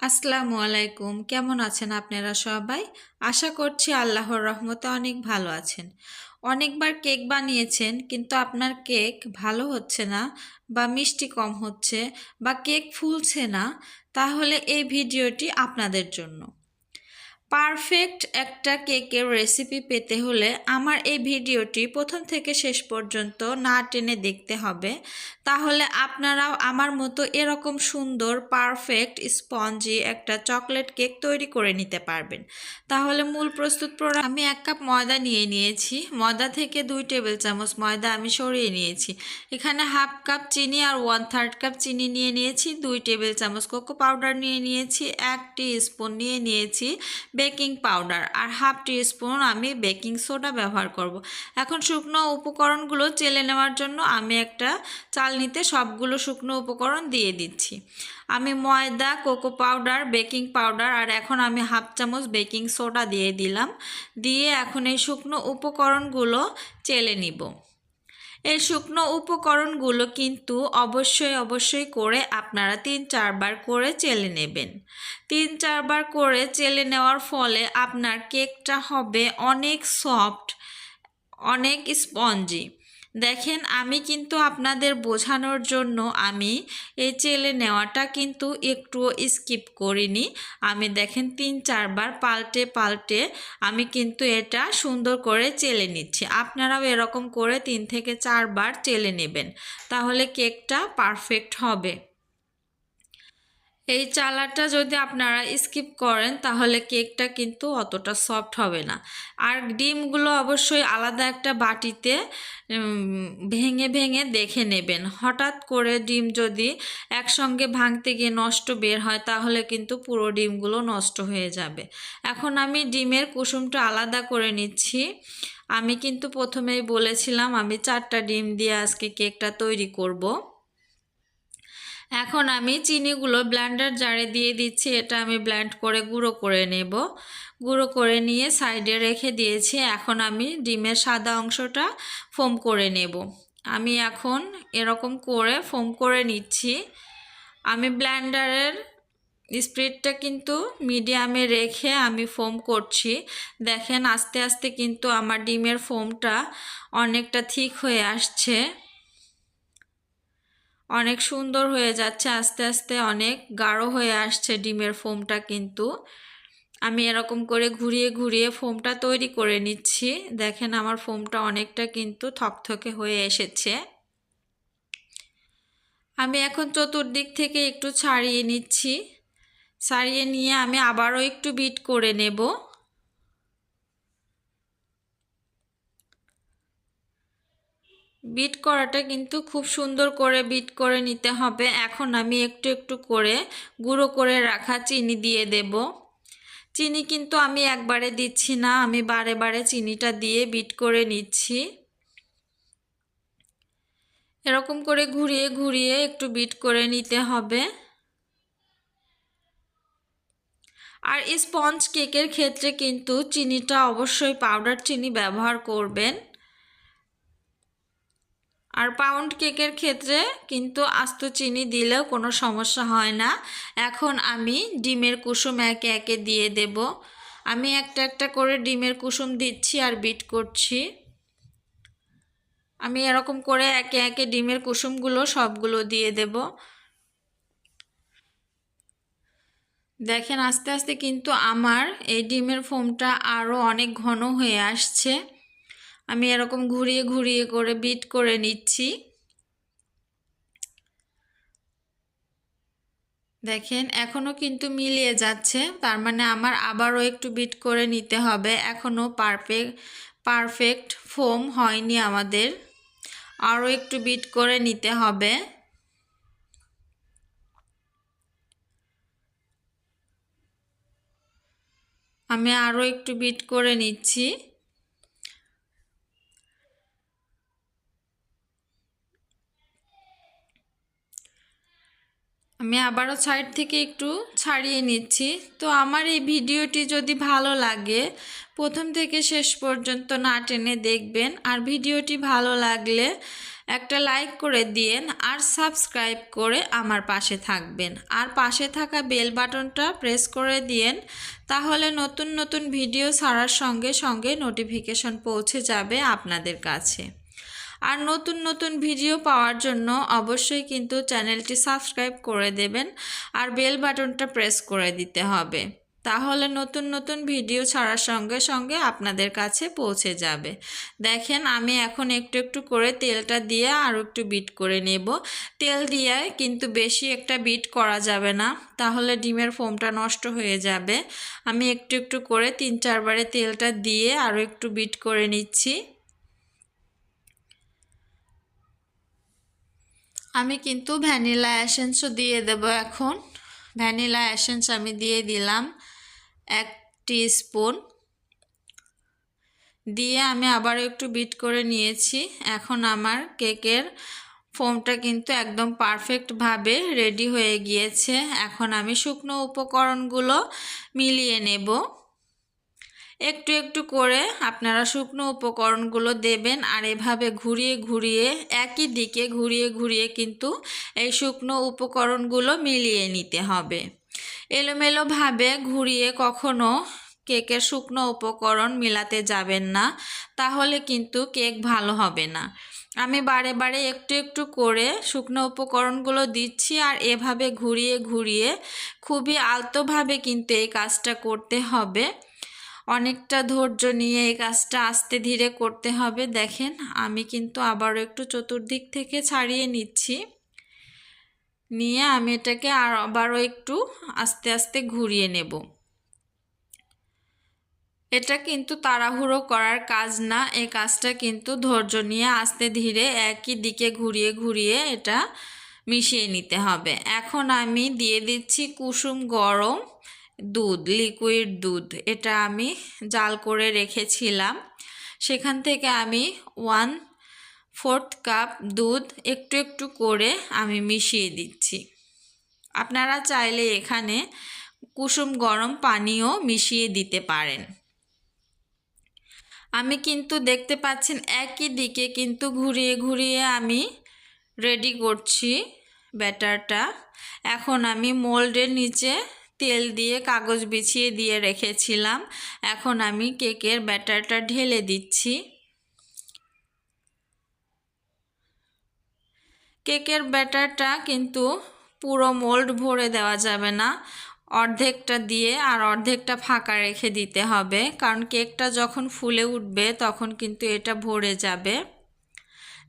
আসসালামু আলাইকুম। কেমন আছেন আপনারা সবাই? আশা করছি আল্লাহর রহমতে অনেক ভালো আছেন। অনেকবার কেক বানিয়েছেন, কিন্তু আপনার কেক ভালো হচ্ছে না বা মিষ্টি কম হচ্ছে বা কেক ফুলছে না, তাহলে এই ভিডিওটি আপনাদের জন্য। পারফেক্ট একটা কেকের রেসিপি পেতে হলে আমার এই ভিডিওটি প্রথম থেকে শেষ পর্যন্ত না টেনে দেখতে হবে। তাহলে আপনারাও আমার মতো এরকম সুন্দর, পারফেক্ট, স্পঞ্জি একটা চকলেট কেক তৈরি করে নিতে পারবেন। তাহলে মূল প্রস্তুত প্রোডাক্ট আমি এক কাপ ময়দা নিয়ে নিয়েছি। ময়দা থেকে দুই টেবিল চামচ ময়দা আমি সরিয়ে নিয়েছি। এখানে হাফ কাপ চিনি আর ওয়ান থার্ড কাপ চিনি নিয়ে নিয়েছি। দুই টেবিল চামচ কোকো পাউডার নিয়ে নিয়েছি। এক টি স্পুন নিয়ে নিয়েছি। বেকিং পাউডার আর হাফ টি স্পুন আমি বেকিং সোডা ব্যবহার করব। এখন শুকনো উপকরণগুলো চেলে নেওয়ার জন্য আমি একটা চালনিতে সবগুলো শুকনো উপকরণ দিয়ে দিচ্ছি। আমি ময়দা, কোকো পাউডার, বেকিং পাউডার আর এখন আমি হাফ চামচ বেকিং সোডা দিয়ে দিলাম। দিয়ে এখন এই শুকনো উপকরণগুলো চেলে নিব। এই শুকনো উপকরণগুলো কিন্তু অবশ্যই অবশ্যই করে আপনারা তিন, চারবার করে চেলে নেবেন। তিন, চারবার করে চেলে নেওয়ার ফলে আপনার কেকটা হবে অনেক সফট, অনেক স্পঞ্জি। দেখেন, আমি কিন্তু আপনাদের বোঝানোর জন্য আমি এই চেলে নেওয়াটা কিন্তু একটুও স্কিপ করিনি। আমি দেখেন, তিন, চারবার পাল্টে পাল্টে আমি কিন্তু এটা সুন্দর করে চেলে নিচ্ছি। আপনারাও এরকম করে তিন থেকে চারবার চেলে নেবেন। তাহলে কেকটা পারফেক্ট হবে। এই চালাটা যদি আপনারা স্কিপ করেন, তাহলে কেকটা কিন্তু অতটা সফট হবে না। আর ডিমগুলো অবশ্যই আলাদা একটা বাটিতে ভেঙে ভেঙে দেখে নেবেন। হঠাৎ করে ডিম যদি একসঙ্গে ভাঙতে গিয়ে নষ্ট বের হয়, তাহলে কিন্তু পুরো ডিমগুলো নষ্ট হয়ে যাবে। এখন আমি ডিমের কুসুমটা আলাদা করে নিচ্ছি। আমি কিন্তু প্রথমেই বলেছিলাম, আমি চারটা ডিম দিয়ে আজকে কেকটা তৈরি করব। এখন আমি চিনিগুলো ব্ল্যান্ডার জারে দিয়ে দিচ্ছি, এটা আমি ব্ল্যান্ড করে গুঁড়ো করে নেব। গুঁড়ো করে নিয়ে সাইডে রেখে দিয়েছি, এখন আমি ডিমের সাদা অংশটা ফোম করে নেব। আমি এখন এরকম করে ফোম করে নিচ্ছি। আমি ব্ল্যান্ডারের স্প্রিডটা কিন্তু মিডিয়ামে রেখে আমি ফোম করছি। দেখেন আস্তে আস্তে কিন্তু আমার ডিমের ফোমটা অনেকটা ঠিক হয়ে আসছে। অনেক সুন্দর হয়ে যাচ্ছে, আস্তে আস্তে অনেক গাঢ় হয়ে আসছে ডিমের ফোমটা কিন্তু। আমি এরকম করে ঘুরিয়ে ঘুরিয়ে ফোমটা তৈরি করে নিচ্ছি। দেখেন আমার ফোমটা অনেকটা কিন্তু থকথকে হয়ে এসেছে। আমি এখন চতুর্দিক থেকে একটু ছাড়িয়ে নিচ্ছি। ছাড়িয়ে নিয়ে আমি আবারও একটু বিট করে নেব। বিট করাটা কিন্তু খুব সুন্দর করে বিট করে নিতে হবে। এখন আমি একটু একটু করে গুঁড়ো করে রাখা চিনি দিয়ে দেব। চিনি কিন্তু আমি একবারে দিচ্ছি না, আমি বারে বারে চিনিটা দিয়ে বিট করে নিচ্ছি। এরকম করে ঘুরিয়ে ঘুরিয়ে একটু বিট করে নিতে হবে। আর স্পঞ্জ কেকের ক্ষেত্রে কিন্তু চিনিটা অবশ্যই পাউডার চিনি ব্যবহার করবেন। আর পাউন্ড কেকের ক্ষেত্রে কিন্তু আস্ত চিনি দিলেও কোনো সমস্যা হয় না। এখন আমি ডিমের কুসুম একে একে দিয়ে দেব। আমি একটা একটা করে ডিমের কুসুম দিচ্ছি আর বিট করছি। আমি এরকম করে একে একে ডিমের কুসুমগুলো সবগুলো দিয়ে দেব। দেখেন আস্তে আস্তে কিন্তু আমার এই ডিমের ফোমটা আরও অনেক ঘন হয়ে আসছে। আমি এরকম ঘুরিয়ে ঘুরিয়ে করে বিট করে নিচ্ছি। দেখেন, এখনও কিন্তু মিলিয়ে যাচ্ছে, তার মানে আমার আবারও একটু বিট করে নিতে হবে। এখনও পারফেক্ট পারফেক্ট ফোম হয়নি আমাদের। আরও একটু বিট করে নিতে হবে। আমি আরও একটু বিট করে নিচ্ছি। আমি আবারও সাইড থেকে একটু ছাড়িয়ে নিচ্ছি। তো আমার এই ভিডিওটি যদি ভালো লাগে, প্রথম থেকে শেষ পর্যন্ত না টেনে দেখবেন। আর ভিডিওটি ভালো লাগলে একটা লাইক করে দিয়েন আর সাবস্ক্রাইব করে আমার পাশে থাকবেন। আর পাশে থাকা বেল বাটনটা প্রেস করে দিয়েন, তাহলে নতুন নতুন ভিডিও ছাড়ার সঙ্গে সঙ্গে নোটিফিকেশন পৌঁছে যাবে আপনাদের কাছে। আর নতুন নতুন ভিডিও পাওয়ার জন্য অবশ্যই কিন্তু চ্যানেলটি সাবস্ক্রাইব করে দেবেন আর বেল বাটনটা প্রেস করে দিতে হবে। তাহলে নতুন নতুন ভিডিও ছাড়ার সঙ্গে সঙ্গে আপনাদের কাছে পৌঁছে যাবে। দেখেন আমি এখন একটু একটু করে তেলটা দিয়ে আরও একটু বিট করে নেব। তেল দিয়ে কিন্তু বেশি একটা বিট করা যাবে না। তাহলে ডিমের ফোমটা নষ্ট হয়ে যাবে। আমি একটু একটু করে তিন চারবারে তেলটা দিয়ে আরও একটু বিট করে নিচ্ছি। আমি কিন্তু ভ্যানিলা অ্যাসেন্সও দিয়ে দেব এখন। ভ্যানিলা অ্যাসেন্স আমি দিয়ে দিলাম এক স্পুন দিয়ে আমি আবার একটু বিট করে নিয়েছি। এখন আমার কেকের ফোমটা কিন্তু একদম পারফেক্টভাবে রেডি হয়ে গিয়েছে। এখন আমি শুকনো উপকরণগুলো মিলিয়ে নেব। একটু একটু করে আপনারা শুকনো উপকরণগুলো দেবেন আর এভাবে ঘুরিয়ে ঘুরিয়ে একই দিকে ঘুরিয়ে ঘুরিয়ে কিন্তু এই শুকনো উপকরণগুলো মিলিয়ে নিতে হবে। এলোমেলোভাবে ঘুরিয়ে কখনো কেকের শুকনো উপকরণ মিলাতে যাবেন না, তাহলে কিন্তু কেক ভালো হবে না। আমি বারে বারে একটু একটু করে শুকনো উপকরণগুলো দিচ্ছি আর এভাবে ঘুরিয়ে ঘুরিয়ে খুবই আলতোভাবে কিন্তু এই কাজটা করতে হবে। অনেকটা ধৈর্য নিয়ে এই কাজটা আস্তে ধীরে করতে হবে। দেখেন, আমি কিন্তু আবারও একটু চতুর্দিক থেকে ছাড়িয়ে নিচ্ছি। নিয়ে আমি এটাকে আর আবারও একটু আস্তে আস্তে ঘুরিয়ে নেব। এটা কিন্তু তাড়াহুড়ো করার কাজ না, এই কাজটা কিন্তু ধৈর্য নিয়ে আস্তে ধীরে একই দিকে ঘুরিয়ে ঘুরিয়ে এটা মিশিয়ে নিতে হবে। এখন আমি দিয়ে দিচ্ছি কুসুম গরম। দুধ লিকুইড দুধ, এটা আমি জাল করে রেখেছিলাম। সেখান থেকে আমি ওয়ান ফোর্থ কাপ দুধ একটু একটু করে আমি মিশিয়ে দিচ্ছি। আপনারা চাইলে এখানে কুসুম গরম পানিও মিশিয়ে দিতে পারেন। আমি কিন্তু দেখতে পাচ্ছেন একই দিকে কিন্তু ঘুরিয়ে ঘুরিয়ে আমি রেডি করছি ব্যাটারটা। এখন আমি মোল্ডের নিচে তেল দিয়ে কাগজ বিছিয়ে দিয়ে রেখেছিলাম। এখন আমি কেকের ব্যাটারটা ঢেলে দিচ্ছি। কেকের ব্যাটারটা কিন্তু পুরো মোল্ড ভরে দেওয়া যাবে না। অর্ধেকটা দিয়ে আর অর্ধেকটা ফাঁকা রেখে দিতে হবে। কারণ কেকটা যখন ফুলে উঠবে তখন কিন্তু এটা ভরে যাবে।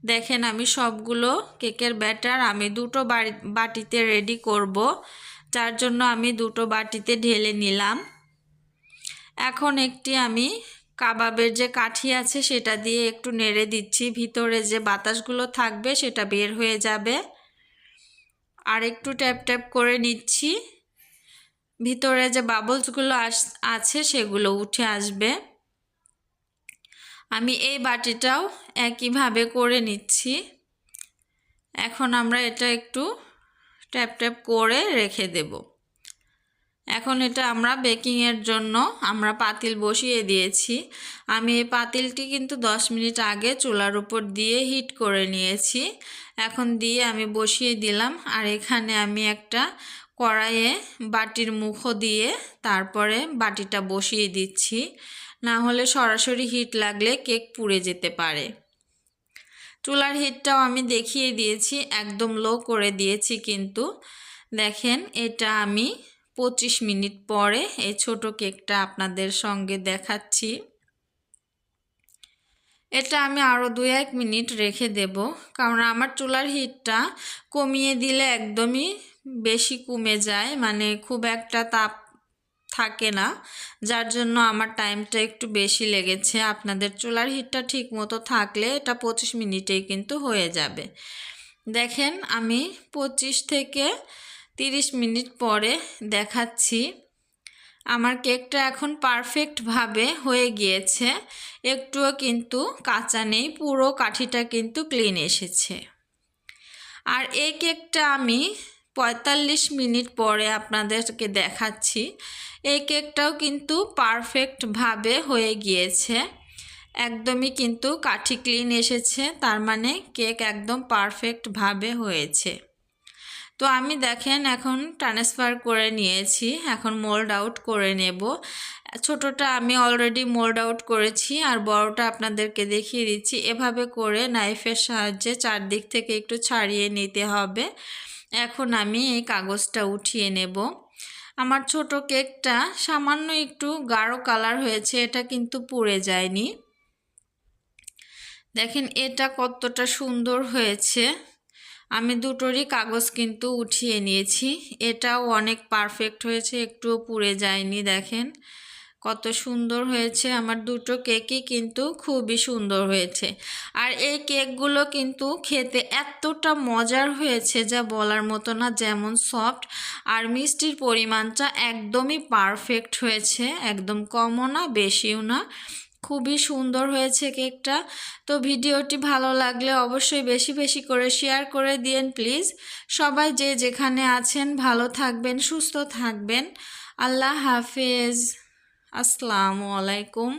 দেখেন আমি সবগুলো কেকের ব্যাটার আমি দুটো বাটিতে রেডি করব। যার জন্য আমি দুটো বাটিতে ঢেলে নিলাম। এখন একটি আমি কাবাবের যে কাঠি আছে সেটা দিয়ে একটু নেড়ে দিচ্ছি। ভিতরে যে বাতাসগুলো থাকবে সেটা বের হয়ে যাবে। আর একটু ট্যাপ ট্যাপ করে নিচ্ছি। ভিতরে যে বাবলসগুলো আস, আছে সেগুলো উঠে আসবে। আমি এই বাটিটাও একইভাবে করে নিচ্ছি। এখন আমরা এটা একটু ট্যাপ ট্যাপ করে রেখে দেব। এখন এটা আমরা বেকিংয়ের জন্য আমরা পাতিল বসিয়ে দিয়েছি। আমি এই পাতিলটি কিন্তু 10 মিনিট আগে চুলার উপর দিয়ে হিট করে নিয়েছি। এখন দিয়ে আমি বসিয়ে দিলাম আর এখানে আমি একটা কড়াইয়ে বাটির মুখো দিয়ে তারপরে বাটিটা বসিয়ে দিচ্ছি। না হলে সরাসরি হিট লাগলে কেক পুড়ে যেতে পারে। চুলার হিটটাও আমি দেখিয়ে দিয়েছি, একদম লো করে দিয়েছি কিন্তু। দেখেন, এটা আমি পঁচিশ মিনিট পরে এই ছোট কেকটা আপনাদের সঙ্গে দেখাচ্ছি। এটা আমি আরও দু এক মিনিট রেখে দেব, কারণ আমার চুলার হিটটা কমিয়ে দিলে একদমই বেশি কমে যায় মানে খুব একটা তাপ থাকে না। যার জন্য আমার টাইমটা একটু বেশি লেগেছে। আপনাদের চুলার হিটটা ঠিক মতো থাকলে এটা পঁচিশ মিনিটেই কিন্তু হয়ে যাবে। দেখেন, আমি পঁচিশ থেকে তিরিশ মিনিট পরে দেখাচ্ছি। আমার কেকটা এখন পারফেক্টভাবে হয়ে গিয়েছে। একটুও কিন্তু কাঁচা নেই, পুরো কাঠিটা কিন্তু ক্লিন এসেছে। আর এই কেকটা আমি পঁয়তাল্লিশ মিনিট পরে আপনাদেরকে দেখাচ্ছি। এই কেকটাও কিন্তু পারফেক্টভাবে হয়ে গিয়েছে। একদমই কিন্তু কাঠি ক্লিন এসেছে, তার মানে কেক একদম পারফেক্টভাবে হয়েছে। তো আমি দেখেন এখন ট্রান্সফার করে নিয়েছি, এখন মোল্ড আউট করে নেব। ছোটোটা আমি অলরেডি মোল্ড আউট করেছি আর বড়টা আপনাদেরকে দেখিয়ে দিচ্ছি। এভাবে করে নাইফের সাহায্যে চারদিক থেকে একটু ছাড়িয়ে নিতে হবে। এখন আমি এই কাগজটা উঠিয়ে নেব। আমার ছোট কেকটা সামান্য একটু গাঢ় কালার হয়েছে, এটা কিন্তু পুড়ে যায়নি। দেখেন, এটা কতটা সুন্দর হয়েছে। আমি দুটোরই কাগজ কিন্তু উঠিয়ে নিয়েছি। এটাও অনেক পারফেক্ট হয়েছে, একটুও পুড়ে যায়নি, দেখেন। কত সুন্দর হয়েছে আমার দুটো কেকই কিন্তু খুবই সুন্দর হয়েছে। আর এই কেকগুলো কিন্তু খেতে এতটা মজার হয়েছে যা বলার মতো না, যেমন সফট আর মিষ্টির পরিমাণটা একদমই পারফেক্ট হয়েছে, একদম কমও না, বেশিও না। খুবই সুন্দর হয়েছে কেকটা। তো ভিডিওটি ভালো লাগলে অবশ্যই বেশি বেশি করে শেয়ার করে দিন প্লিজ। সবাই যে যেখানে আছেন ভালো থাকবেন, সুস্থ থাকবেন। আল্লাহ হাফেজ। আসসালামু আলাইকুম।